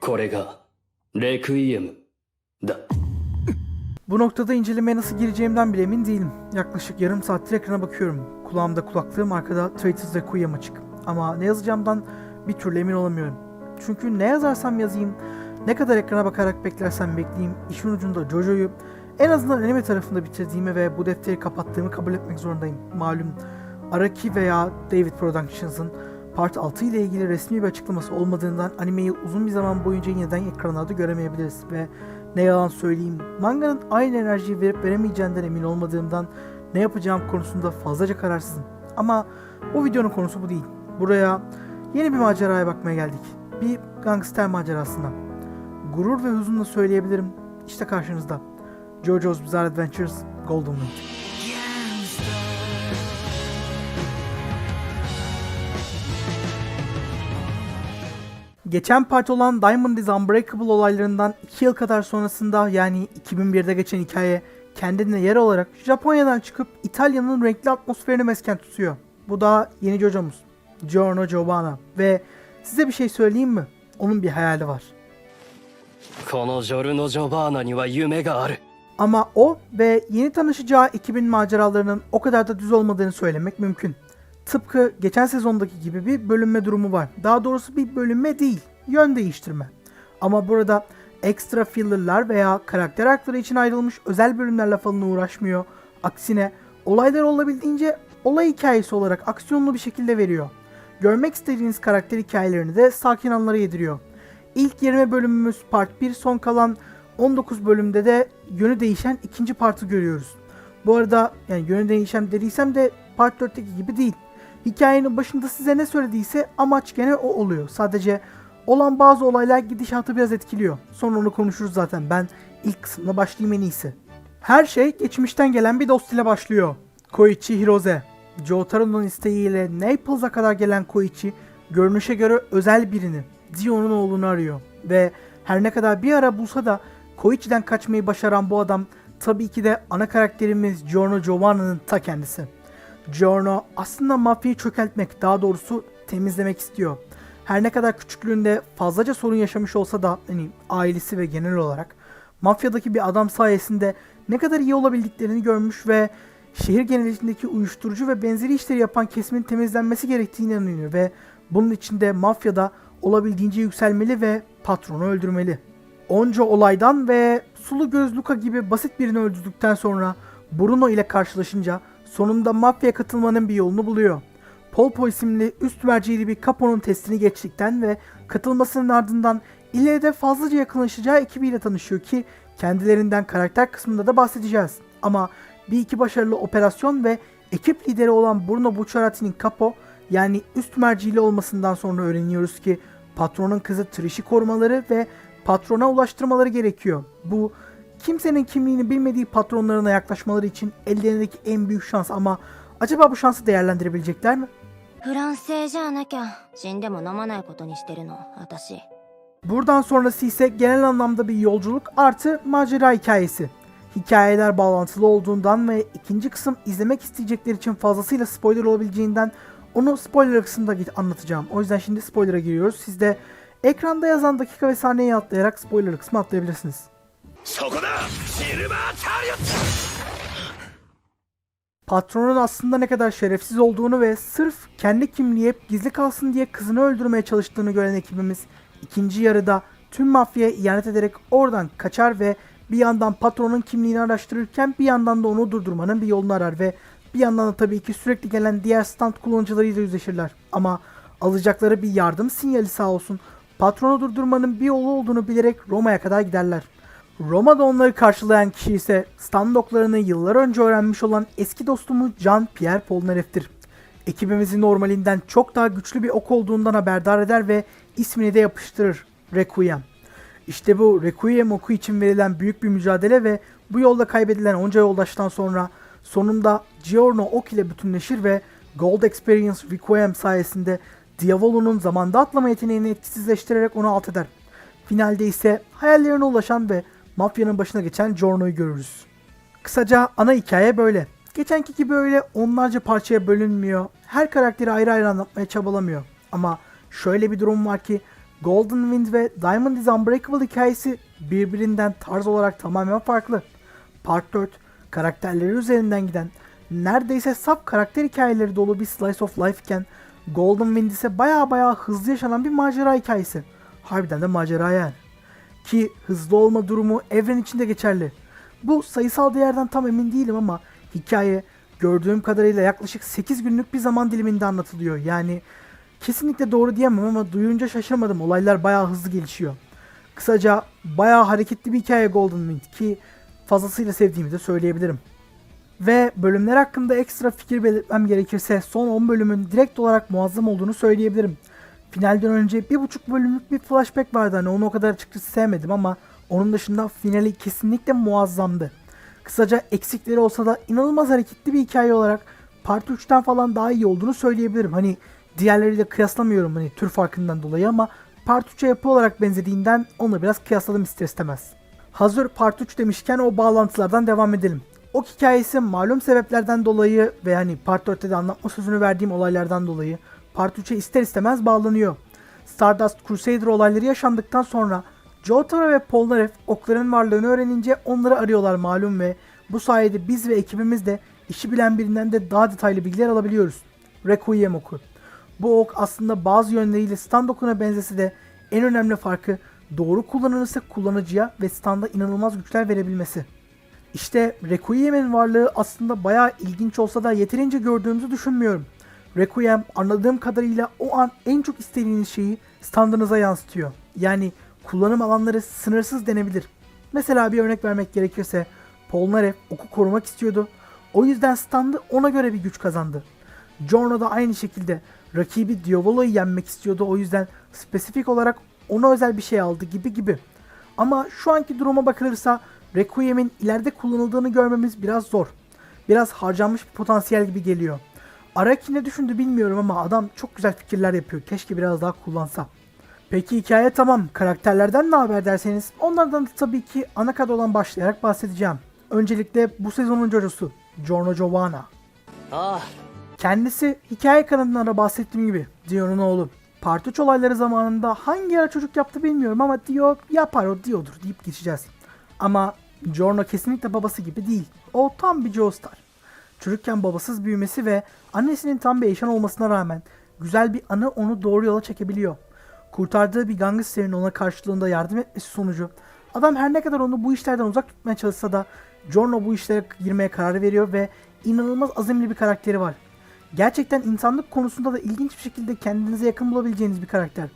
これがレクイエムだ Bu noktada incelemeye nasıl gireceğimden bile emin değilim. Yaklaşık yarım saattir ekrana bakıyorum. Kulağımda kulaklığım arkada Traitors Requiem açık. Ama ne yazacağımdan bir türlü emin olamıyorum. Çünkü ne yazarsam yazayım, ne kadar ekrana bakarak beklersem bekleyeyim, işin ucunda Jojo'yu en azından anime tarafında bitirdiğimi ve bu defteri kapattığımı kabul etmek zorundayım. Malum Araki veya David Productions'ın Part 6 ile ilgili resmi bir açıklaması olmadığından animeyi uzun bir zaman boyunca yeniden ekranlarda göremeyebiliriz ve ne yalan söyleyeyim manganın aynı enerjiyi verip veremeyeceğinden emin olmadığımdan ne yapacağım konusunda fazlaca kararsızım. Ama bu videonun konusu bu değil. Buraya yeni bir maceraya bakmaya geldik. Bir gangster macerasına. Gurur ve hüzünle söyleyebilirim. İşte karşınızda. JoJo's Bizarre Adventures Golden Wind. Geçen parti olan Diamond is Unbreakable olaylarından 2 yıl kadar sonrasında yani 2001'de geçen hikaye kendine yer olarak Japonya'dan çıkıp İtalya'nın renkli atmosferini mesken tutuyor. Bu da yeni cocomuz. Giorno Giovanna ve size bir şey söyleyeyim mi? Onun bir hayali var. Ama o ve yeni tanışacağı ekibin maceralarının o kadar da düz olmadığını söylemek mümkün. Tıpkı geçen sezondaki gibi bir bölünme durumu var. Daha doğrusu bir bölünme değil, yön değiştirme. Ama burada ekstra fillerler veya karakter hakları için ayrılmış özel bölümlerle falan uğraşmıyor. Aksine olaylar olabildiğince olay hikayesi olarak aksiyonlu bir şekilde veriyor. Görmek istediğiniz karakter hikayelerini de sakin anlara yediriyor. İlk 20 bölümümüz part 1 son kalan 19 bölümde de yönü değişen ikinci partı görüyoruz. Bu arada yani yönü değişen dediysem de part 4'teki gibi değil. Hikayenin başında size ne söylediyse amaç gene o oluyor. Sadece olan bazı olaylar gidişatı biraz etkiliyor. Sonra onu konuşuruz zaten. Ben ilk kısımda başlayayım en iyisi. Her şey geçmişten gelen bir dost ile başlıyor. Koichi Hirose. Jotaro'nun isteğiyle Naples'a kadar gelen Koichi, görünüşe göre özel birini, Dion'un oğlunu arıyor. Ve her ne kadar bir ara bulsa da Koichi'den kaçmayı başaran bu adam tabii ki de ana karakterimiz Giorno Giovanna'nın ta kendisi. Giorno aslında mafyayı çökeltmek, daha doğrusu temizlemek istiyor. Her ne kadar küçüklüğünde fazlaca sorun yaşamış olsa da hani ailesi ve genel olarak mafyadaki bir adam sayesinde ne kadar iyi olabildiklerini görmüş ve şehir genelindeki uyuşturucu ve benzeri işleri yapan kesimin temizlenmesi gerektiğine inanıyor ve bunun için de mafyada olabildiğince yükselmeli ve patronu öldürmeli. Onca olaydan ve sulu göz Luka gibi basit birini öldürdükten sonra Bruno ile karşılaşınca sonunda mafyaya katılmanın bir yolunu buluyor. Polpo isimli üst mercili bir Capo'nun testini geçtikten ve katılmasının ardından ileride fazlaca yakınlaşacağı ekibiyle tanışıyor ki kendilerinden karakter kısmında da bahsedeceğiz. Ama bir iki başarılı operasyon ve ekip lideri olan Bruno Bucciarati'nin Capo yani üst mercili olmasından sonra öğreniyoruz ki patronun kızı Trish'i korumaları ve patrona ulaştırmaları gerekiyor. Bu kimsenin kimliğini bilmediği patronlarına yaklaşmaları için ellerindeki en büyük şans ama acaba bu şansı değerlendirebilecekler mi? Buradan sonrası ise genel anlamda bir yolculuk artı macera hikayesi. Hikayeler bağlantılı olduğundan ve ikinci kısım izlemek isteyecekler için fazlasıyla spoiler olabileceğinden onu spoiler kısımda anlatacağım. O yüzden şimdi spoiler'a giriyoruz. Siz de ekranda yazan dakika ve saniyeyi atlayarak spoiler kısmı atlayabilirsiniz. そこだシルバーチャリオット Patronun aslında ne kadar şerefsiz olduğunu ve sırf kendi kimliği hep gizli kalsın diye kızını öldürmeye çalıştığını gören ekibimiz ikinci yarıda tüm mafyaya ihanet ederek oradan kaçar ve bir yandan patronun kimliğini araştırırken bir yandan da onu durdurmanın bir yolunu arar ve bir yandan da tabii ki sürekli gelen diğer stand kullanıcılarıyla yüzleşirler. Ama alacakları bir yardım sinyali sağ olsun patronu durdurmanın bir yolu olduğunu bilerek Roma'ya kadar giderler. Roma'da onları karşılayan kişi ise standoklarını yıllar önce öğrenmiş olan eski dostumuz Jean Pierre Polnareff'tir. Ekibimizin normalinden çok daha güçlü bir ok olduğundan haberdar eder ve ismini de yapıştırır. Requiem. İşte bu Requiem oku için verilen büyük bir mücadele ve bu yolda kaybedilen onca yoldaştan sonra sonunda Giorno ok ile bütünleşir ve Gold Experience Requiem sayesinde Diavolo'nun zamanda atlama yeteneğini etkisizleştirerek onu alt eder. Finalde ise hayallerine ulaşan ve mafyanın başına geçen Giorno'yu görürüz. Kısaca ana hikaye böyle. Geçenki gibi öyle onlarca parçaya bölünmüyor. Her karakteri ayrı ayrı anlatmaya çabalamıyor. Ama şöyle bir durum var ki Golden Wind ve Diamond is Unbreakable hikayesi birbirinden tarz olarak tamamen farklı. Part 4 karakterleri üzerinden giden neredeyse saf karakter hikayeleri dolu bir slice of life iken Golden Wind ise baya baya hızlı yaşanan bir macera hikayesi. Harbiden de macera yani. Ki hızlı olma durumu evren içinde geçerli. Bu sayısal değerden tam emin değilim ama hikaye gördüğüm kadarıyla yaklaşık 8 günlük bir zaman diliminde anlatılıyor. Yani kesinlikle doğru diyemem ama duyunca şaşırmadım. Olaylar bayağı hızlı gelişiyor. Kısaca bayağı hareketli bir hikaye Golden Wind ki fazlasıyla sevdiğimi de söyleyebilirim. Ve bölümler hakkında ekstra fikir belirtmem gerekirse son 10 bölümün direkt olarak muazzam olduğunu söyleyebilirim. Finalden önce bir buçuk bölümlük bir flashback vardı hani onu o kadar açıkçası sevmedim ama onun dışında finali kesinlikle muazzamdı. Kısaca eksikleri olsa da inanılmaz hareketli bir hikaye olarak Part 3'ten falan daha iyi olduğunu söyleyebilirim. Hani diğerleriyle kıyaslamıyorum hani tür farkından dolayı ama Part 3'e yapı olarak benzediğinden onunla biraz kıyasladım ister istemez. Hazır Part 3 demişken o bağlantılardan devam edelim. O hikayesi malum sebeplerden dolayı ve hani Part 4'te de anlatma sözünü verdiğim olaylardan dolayı Part 3'e ister istemez bağlanıyor. Stardust Crusader olayları yaşandıktan sonra Jotaro ve Polnareff okların varlığını öğrenince onları arıyorlar malum ve bu sayede biz ve ekibimiz de işi bilen birinden de daha detaylı bilgiler alabiliyoruz. Requiem oku. Bu ok aslında bazı yönleriyle stand okuna benzese de en önemli farkı doğru kullanılırsa kullanıcıya ve standa inanılmaz güçler verebilmesi. İşte Requiem'in varlığı aslında bayağı ilginç olsa da yeterince gördüğümüzü düşünmüyorum. Requiem anladığım kadarıyla o an en çok istediğiniz şeyi standınıza yansıtıyor. Yani kullanım alanları sınırsız denebilir. Mesela bir örnek vermek gerekirse Polnareff oku korumak istiyordu. O yüzden standı ona göre bir güç kazandı. Giorno da aynı şekilde rakibi Diavolo'yu yenmek istiyordu. O yüzden spesifik olarak ona özel bir şey aldı gibi gibi. Ama şu anki duruma bakılırsa Requiem'in ileride kullanıldığını görmemiz biraz zor. Biraz harcanmış bir potansiyel gibi geliyor. Araki ne düşündü bilmiyorum ama adam çok güzel fikirler yapıyor. Keşke biraz daha kullansa. Peki hikaye tamam. Karakterlerden ne haber derseniz onlardan da tabii ki ana kadrodan başlayarak bahsedeceğim. Öncelikle bu sezonun cocusu Giorno Giovanna. あ Kendisi hikaye kanalından da bahsettiğim gibi Dio'nun oğlu. Part 3 olayları zamanında hangi ara çocuk yaptı bilmiyorum ama Dio yapar o Dio'dur deyip geçeceğiz. Ama Giorno kesinlikle babası gibi değil. O tam bir Joestar. Çocukken babasız büyümesi ve annesinin tam bir eşan olmasına rağmen güzel bir anı onu doğru yola çekebiliyor. Kurtardığı bir gangsterin ona karşılığında yardım etmesi sonucu adam her ne kadar onu bu işlerden uzak tutmaya çalışsa da Giorno bu işlere girmeye karar veriyor ve inanılmaz azimli bir karakteri var. Gerçekten insanlık konusunda da ilginç bir şekilde kendinize yakın bulabileceğiniz bir karakter.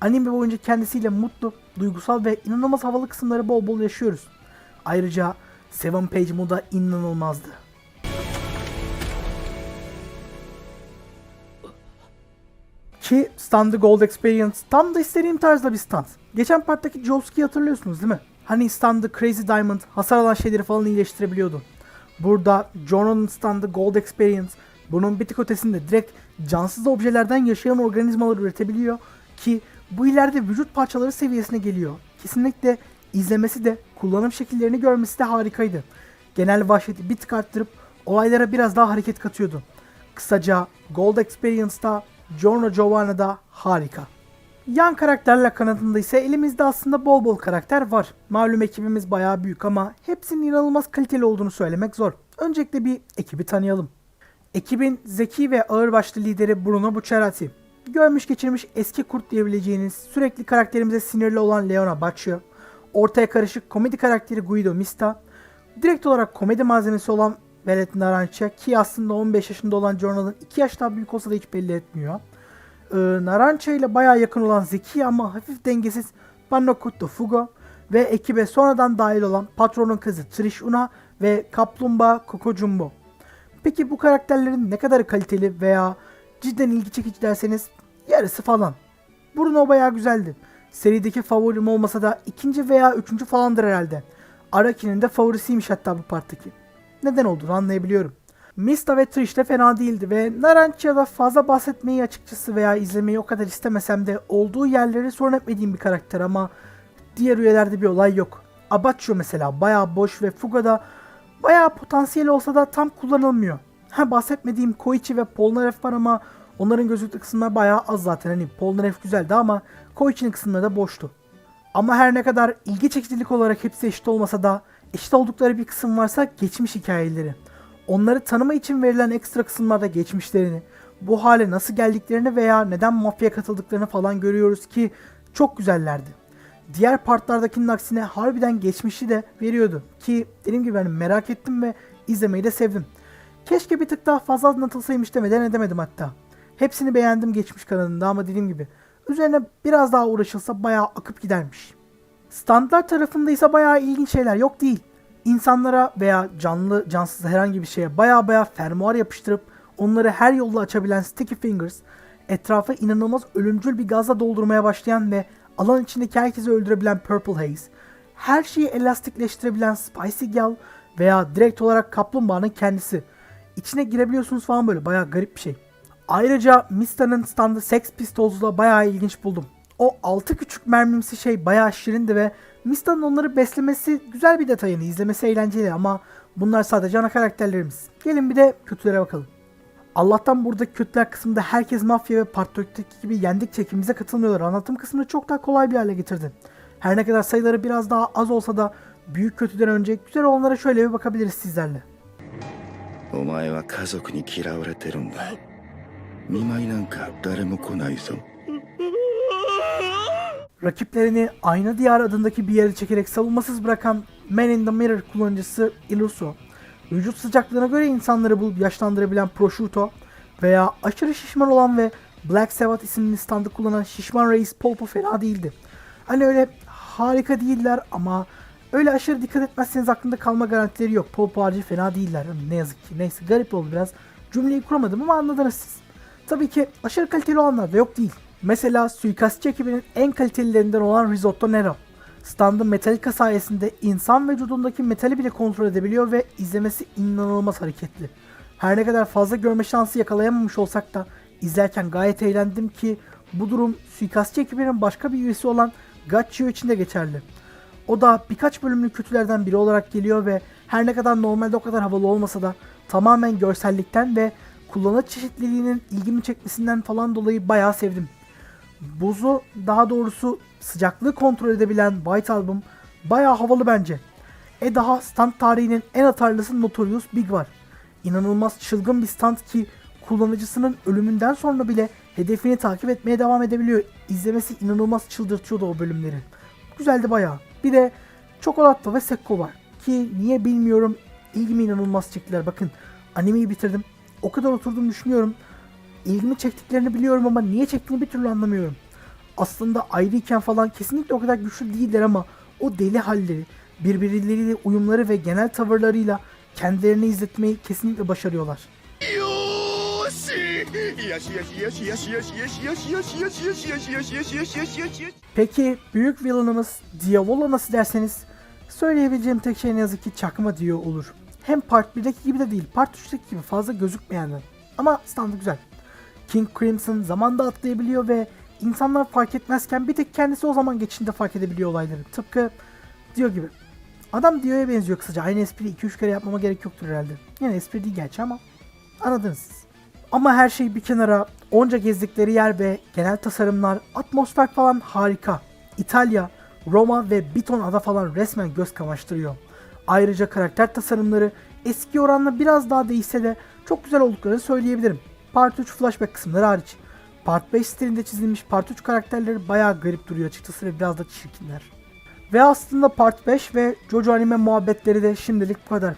Anime boyunca kendisiyle mutlu, duygusal ve inanılmaz havalı kısımları bol bol yaşıyoruz. Ayrıca Seven Page moda inanılmazdı. Ki standı Gold Experience tam da istediğim tarzda bir stand. Geçen parttaki Jowski'yi hatırlıyorsunuz değil mi? Hani standı Crazy Diamond hasar alan şeyleri falan iyileştirebiliyordu. Burada Jono'nun standı Gold Experience bunun bir tık ötesinde direkt cansız objelerden yaşayan organizmalar üretebiliyor ki bu ileride vücut parçaları seviyesine geliyor. Kesinlikle izlemesi de kullanım şekillerini görmesi de harikaydı. Genel vahşeti bir tık arttırıp olaylara biraz daha hareket katıyordu. Kısaca Gold Experience'da Giorno Giovanna'da harika. Yan karakterler kanadında ise elimizde aslında bol bol karakter var. Malum ekibimiz bayağı büyük ama hepsinin inanılmaz kaliteli olduğunu söylemek zor. Öncelikle bir ekibi tanıyalım. Ekibin zeki ve ağırbaşlı lideri Bruno Bucciarati. Görmüş geçirmiş eski kurt diyebileceğiniz sürekli karakterimize sinirli olan Leona Baccio. Ortaya karışık komedi karakteri Guido Mista. Direkt olarak komedi malzemesi olan Velet Narancha ki aslında 15 yaşında olan Giorno'dan 2 yaş daha büyük olsa da hiç belli etmiyor. Ee, Narancha ile bayağı yakın olan zeki ama hafif dengesiz Panokutto Fugo ve ekibe sonradan dahil olan patronun kızı Trish Una ve kaplumbağa Coco. Peki bu karakterlerin ne kadar kaliteli veya cidden ilgi çekici derseniz yarısı falan. Bruno bayağı güzeldi. Serideki favorim olmasa da ikinci veya üçüncü falandır herhalde. Araki'nin de favorisiymiş hatta bu parttaki. Neden olduğunu anlayabiliyorum. Mista ve Trish de fena değildi ve Narancha'da fazla bahsetmeyi açıkçası veya izlemeyi o kadar istemesem de olduğu yerleri sorun etmediğim bir karakter ama diğer üyelerde bir olay yok. Abacho mesela bayağı boş ve Fuga'da bayağı potansiyel olsa da tam kullanılmıyor. Ha bahsetmediğim Koichi ve Polnareff var ama Onların gözüktüğü kısımlar bayağı az zaten. Hani Polnareff güzeldi ama Koichi'nin kısımları da boştu. Ama her ne kadar ilgi çekicilik olarak hepsi eşit olmasa da eşit oldukları bir kısım varsa geçmiş hikayeleri. Onları tanıma için verilen ekstra kısımlarda geçmişlerini, bu hale nasıl geldiklerini veya neden mafyaya katıldıklarını falan görüyoruz ki çok güzellerdi. Diğer partlardakinin aksine harbiden geçmişi de veriyordu ki dediğim gibi ben merak ettim ve izlemeyi de sevdim. Keşke bir tık daha fazla anlatılsaymış demeden edemedim hatta. Hepsini beğendim geçmiş kanalında ama dediğim gibi üzerine biraz daha uğraşılsa bayağı akıp gidermiş. Standlar tarafında ise bayağı ilginç şeyler yok değil. İnsanlara veya canlı cansız herhangi bir şeye bayağı bayağı fermuar yapıştırıp onları her yolla açabilen Sticky Fingers, etrafa inanılmaz ölümcül bir gazla doldurmaya başlayan ve alan içindeki herkesi öldürebilen Purple Haze, her şeyi elastikleştirebilen Spicy Gal veya direkt olarak kaplumbağanın kendisi. İçine girebiliyorsunuz falan böyle bayağı garip bir şey. Ayrıca Mista'nın standı Sex Pistols'u da bayağı ilginç buldum. O altı küçük mermimsi şey bayağı şirindi ve Mista'nın onları beslemesi güzel bir detayını izlemesi eğlenceli ama bunlar sadece ana karakterlerimiz. Gelin bir de kötülere bakalım. Allah'tan burada kötüler kısmında herkes mafya ve Part 4'teki gibi yendik çekimize katılmıyorlar. Anlatım kısmını çok daha kolay bir hale getirdi. Her ne kadar sayıları biraz daha az olsa da büyük kötüden önce güzel olanlara şöyle bir bakabiliriz sizlerle. お前は家族に嫌われてるんだ見舞いなんか誰も来ないぞ Rakiplerini Ayna Diyar adındaki bir yere çekerek savunmasız bırakan Man in the Mirror kullanıcısı Illuso, vücut sıcaklığına göre insanları bulup yaşlandırabilen Prosciutto veya aşırı şişman olan ve Black Sabbath isimli standı kullanan şişman reis Polpo fena değildi. Hani öyle harika değiller ama öyle aşırı dikkat etmezseniz aklında kalma garantileri yok. Polpo harici fena değiller. Ne yazık ki. Neyse garip oldu biraz. Cümleyi kuramadım ama anladınız siz. Tabii ki aşırı kaliteli olanlar da yok değil. Mesela suikastçı ekibinin en kalitelilerinden olan Risotto Nero. Standı Metallica sayesinde insan vücudundaki metali bile kontrol edebiliyor ve izlemesi inanılmaz hareketli. Her ne kadar fazla görme şansı yakalayamamış olsak da izlerken gayet eğlendim ki bu durum suikastçı ekibinin başka bir üyesi olan Gaccio için de geçerli. O da birkaç bölümlük kötülerden biri olarak geliyor ve her ne kadar normalde o kadar havalı olmasa da tamamen görsellikten ve kullanıcı çeşitliliğinin ilgimi çekmesinden falan dolayı bayağı sevdim. Buzu daha doğrusu sıcaklığı kontrol edebilen White Album bayağı havalı bence. E daha stand tarihinin en atarlısı Notorious Big var. İnanılmaz çılgın bir stand ki kullanıcısının ölümünden sonra bile hedefini takip etmeye devam edebiliyor. İzlemesi inanılmaz çıldırtıyordu o bölümleri. Güzeldi bayağı. Bir de Çikolata ve Sekko var. Ki niye bilmiyorum ilgimi inanılmaz çektiler. Bakın animeyi bitirdim. O kadar oturdum düşünüyorum ilgimi çektiklerini biliyorum ama niye çektiğini bir türlü anlamıyorum. Aslında ayrıyken falan kesinlikle o kadar güçlü değiller ama o deli halleri, birbirleriyle uyumları ve genel tavırlarıyla kendilerini izletmeyi kesinlikle başarıyorlar. Peki büyük villainımız Diavolo nasıl derseniz söyleyebileceğim tek şey ne yazık ki çakma diyor olur. Hem Part 1'deki gibi de değil, Part 3'teki gibi fazla gözükmeyenler. Ama standı güzel. King Crimson zamanda atlayabiliyor ve insanlar fark etmezken bir tek kendisi o zaman geçişinde fark edebiliyor olayları. Tıpkı Dio gibi. Adam Dio'ya benziyor kısaca. Aynı espriyi 2-3 kere yapmama gerek yoktur herhalde. Yani espri değil gerçi ama anladınız. Ama her şey bir kenara onca gezdikleri yer ve genel tasarımlar, atmosfer falan harika. İtalya, Roma ve bir ton ada falan resmen göz kamaştırıyor. Ayrıca karakter tasarımları eski oranla biraz daha değişse de çok güzel olduklarını söyleyebilirim. Part 3 flashback kısımları hariç. Part 5 stilinde çizilmiş Part 3 karakterleri bayağı garip duruyor açıkçası ve biraz da çirkinler. Ve aslında Part 5 ve Jojo anime muhabbetleri de şimdilik bu kadar.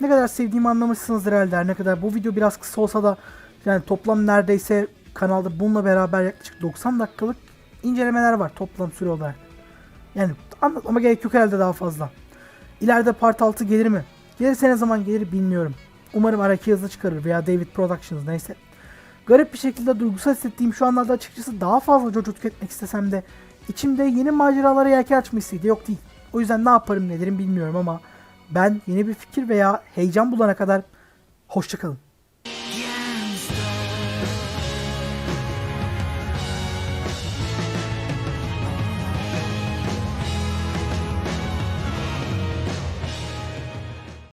Ne kadar sevdiğimi anlamışsınızdır herhalde. Her Ne kadar bu video biraz kısa olsa da yani toplam neredeyse kanalda bununla beraber yaklaşık 90 dakikalık incelemeler var toplam süre olarak. Yani anlatmama gerek yok herhalde daha fazla. İleride Part 6 gelir mi? Gelirse ne zaman gelir bilmiyorum. Umarım Araki hızlı çıkarır veya David Productions neyse. Garip bir şekilde duygusal hissettiğim şu anlarda açıkçası daha fazla Jojo tüketmek istesem de içimde yeni maceralara yelken açma de yok değil. O yüzden ne yaparım ne derim bilmiyorum ama ben yeni bir fikir veya heyecan bulana kadar hoşçakalın.